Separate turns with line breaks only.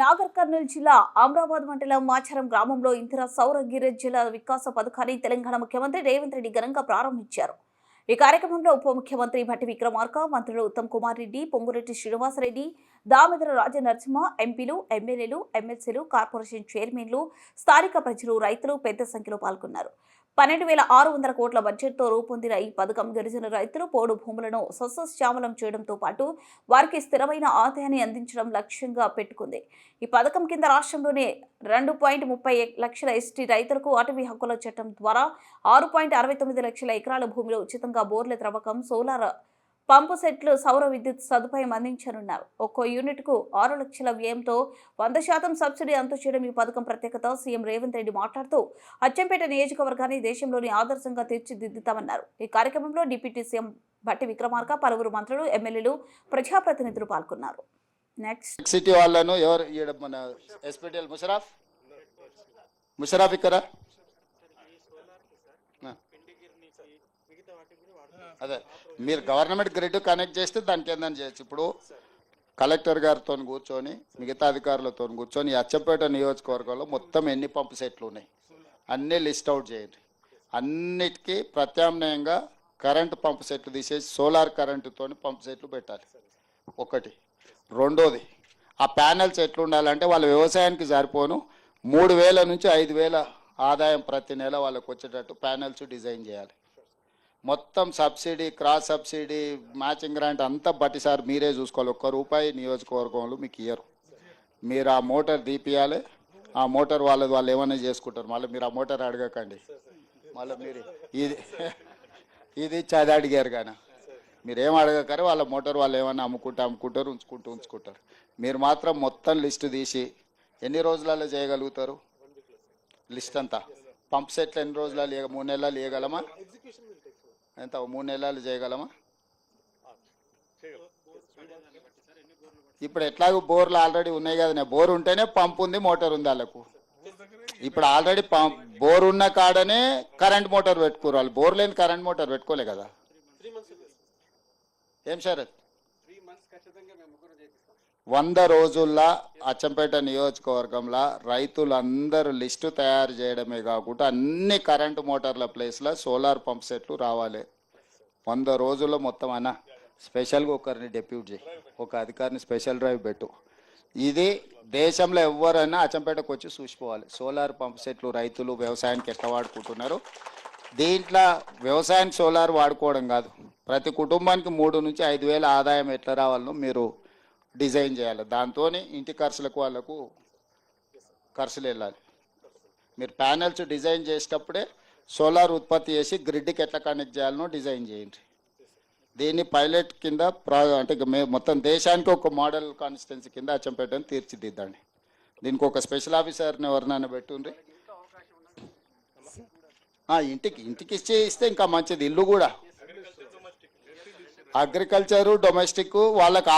నాగర్ కర్నూలు జిల్లా అమరాబాద్ మండలం మాచారం గ్రామంలో ఇందిరా సౌర గిరిజ్ జిల్లా వికాస పథకాన్ని తెలంగాణ ముఖ్యమంత్రి రేవంత్ రెడ్డి ఘనంగా ప్రారంభించారు. ఈ కార్యక్రమంలో ఉప ముఖ్యమంత్రి భట్టి విక్రమార్క మంత్రులు ఉత్తమ్ కుమార్ రెడ్డి పొంగురెడ్డి శ్రీనివాసరెడ్డి దామోదర రాజ నరసింహ ఎంపీలు ఎమ్మెల్యేలు ఎమ్మెల్సీలు కార్పొరేషన్ చైర్మన్లు స్థానిక ప్రజలు రైతులు పెద్ద సంఖ్యలో పాల్గొన్నారు. పన్నెండు వేల ఆరు వందల కోట్ల బడ్జెట్తో రూపొందిన ఈ పథకం గిరిజన రైతులు పోడు భూములను సస్యశ్యామలం చేయడంతో పాటు వారికి స్థిరమైన ఆదాయాన్ని అందించడం లక్ష్యంగా పెట్టుకుంది. ఈ పథకం కింద రాష్ట్రంలోనే రెండు పాయింట్ ముప్పై లక్షల ఎస్టీ రైతులకు అటవీ హక్కుల చట్టం ద్వారా ఆరు పాయింట్ అరవై తొమ్మిది లక్షల ఎకరాల భూమిలో ఉచితంగా బోర్ల త్రవ్వకం సోలార్ పంపు సెట్లు సౌర విద్యుత్ సదుపాయం అందించనున్నారు. ఒక్కో యూనిట్కు ఆరు లక్షల వ్యయంతో వంద శాతం సబ్సిడీ అందచేయడం ఈ పథకం ప్రత్యేకత. సీఎం రేవంత్ రెడ్డి మాట్లాడుతూ అచ్చంపేట నియోజకవర్గాన్ని దేశంలోని ఆదర్శంగా తీర్చిదిద్దుతామన్నారు. ఈ కార్యక్రమంలో డిప్యూటీ సీఎం భట్టి విక్రమార్క పలువురు మంత్రులు ఎమ్మెల్యేలు ప్రజాప్రతినిధులు పాల్గొన్నారు. నెక్స్ట్.
సిటీ వాళ్ళను ఎవరు మన ఎస్పీటీఎల్ ముషరాఫ్? ముషరాఫ్ ఇక్కడ? అదే. మీరు గవర్నమెంట్ గ్రిడ్ కనెక్ట్ చేస్తే దానికి ఏందని చేయొచ్చు. ఇప్పుడు కలెక్టర్ గారితో కూర్చొని మిగతా అధికారులతో కూర్చొని ఈ అచ్చంపేట నియోజకవర్గంలో మొత్తం ఎన్ని పంపు సెట్లు ఉన్నాయి? అన్నీ లిస్ట్ అవుట్ చేయండి. అన్నిటికీ ప్రత్యామ్నాయంగా కరెంటు పంపు సెట్లు తీసేసి సోలార్ కరెంటుతో పంపు సెట్లు పెట్టాలి. ఒకటి. రెండోది ఆ ప్యానెల్స్ ఎట్లా ఉండాలంటే వాళ్ళ వ్యవసాయానికి సరిపోను. మూడు వేల నుంచి ఐదు వేల ఆదాయం ప్రతి నెల వాళ్ళకి వచ్చేటట్టు ప్యానెల్స్ డిజైన్ చేయాలి. మొత్తం subsidy cross subsidy matching grant అంతా బట్టి సార్ మీరే చూసుకోవాలి. ఒక్క రూపాయి నియోజకవర్గంలో మీకు ఇయ్యరు. మీరు ఆ మోటార్ తీపియాలి. ఆ మోటార్ వాళ్ళది వాళ్ళు ఏమైనా చేసుకుంటారు. మళ్ళీ మీరు ఆ మోటార్ అడగకండి. మళ్ళీ మీరు ఇది ఇది ఇచ్చి అది అడిగారు కానీ. మీరు ఏం అడగకరే వాళ్ళ మోటార్ వాళ్ళు ఏమైనా అమ్ముకుంటే అమ్ముకుంటారు ఉంచుకుంటూ ఉంచుకుంటారు. మీరు మాత్రం మొత్తం లిస్ట్ తీసి ఎన్ని రోజులలో చేయగలుగుతారు? లిస్ట్ అంతా. పంప్ సెట్లు ఎన్ని రోజులలో మూడు నెలలు ఇవ్వగలమా ఎంత మూడు నెలలు చేయగలమా? ఇప్పుడు ఎట్లాగో బోర్లు ఆల్రెడీ ఉన్నాయి కదా బోర్ ఉంటేనే పంప్ ఉంది మోటార్ ఉంది వాళ్ళకు. ఇప్పుడు ఆల్రెడీ పంప్ బోర్ ఉన్న కాడనే కరెంట్ మోటార్ పెట్టుకోరు వాళ్ళు. బోర్ లేని కరెంట్ మోటార్ పెట్టుకోలే కదా. ఏం సార్ వంద రోజుల్లో అచ్చంపేట నియోజకవర్గంలో రైతులందరూ లిస్టు తయారు చేయడమే కాకుండా అన్ని కరెంటు మోటార్ల ప్లేస్లో సోలార్ పంప్ సెట్లు రావాలి. వంద రోజుల్లో మొత్తం అన్న స్పెషల్గా ఒకరిని డెప్యూట్ చేయి. ఒక అధికారిని స్పెషల్ డ్రైవ్ పెట్టు. ఇది దేశంలో ఎవరైనా అచ్చంపేటకు వచ్చి చూసిపోవాలి. సోలార్ పంప్ సెట్లు రైతులు వ్యవసాయానికి ఎట్లా వాడుకుంటున్నారు? దీంట్లో వ్యవసాయానికి సోలార్ వాడుకోవడం కాదు. ప్రతి కుటుంబానికి మూడు నుంచి ఐదు వేల ఆదాయం ఎట్లా రావాలో మీరు డిజైన్ చేయాలి. దాంతో ఇంటి ఖర్చులకు వాళ్ళకు ఖర్చులు వెళ్ళాలి. మీరు ప్యానెల్స్ డిజైన్ చేసేటప్పుడే సోలార్ ఉత్పత్తి చేసి గ్రిడ్కి ఎట్లా కనెక్ట్ చేయాలనో డిజైన్ చేయండి. దీన్ని పైలట్ కింద ప్రా అంటే ఇక మే మొత్తం దేశానికి ఒక మోడల్ కాన్స్టిట్యున్సీ కింద అచ్చంపేటని తీర్చిదిద్దండి. దీనికి ఒక స్పెషల్ ఆఫీసర్ని ఎవరినైనా పెట్టుండ్రి? ఇంటికి ఇంటికి ఇచ్చి ఇస్తే ఇంకా మంచిది ఇల్లు కూడా. అగ్రికల్చరు డొమెస్టిక్ వాళ్ళకి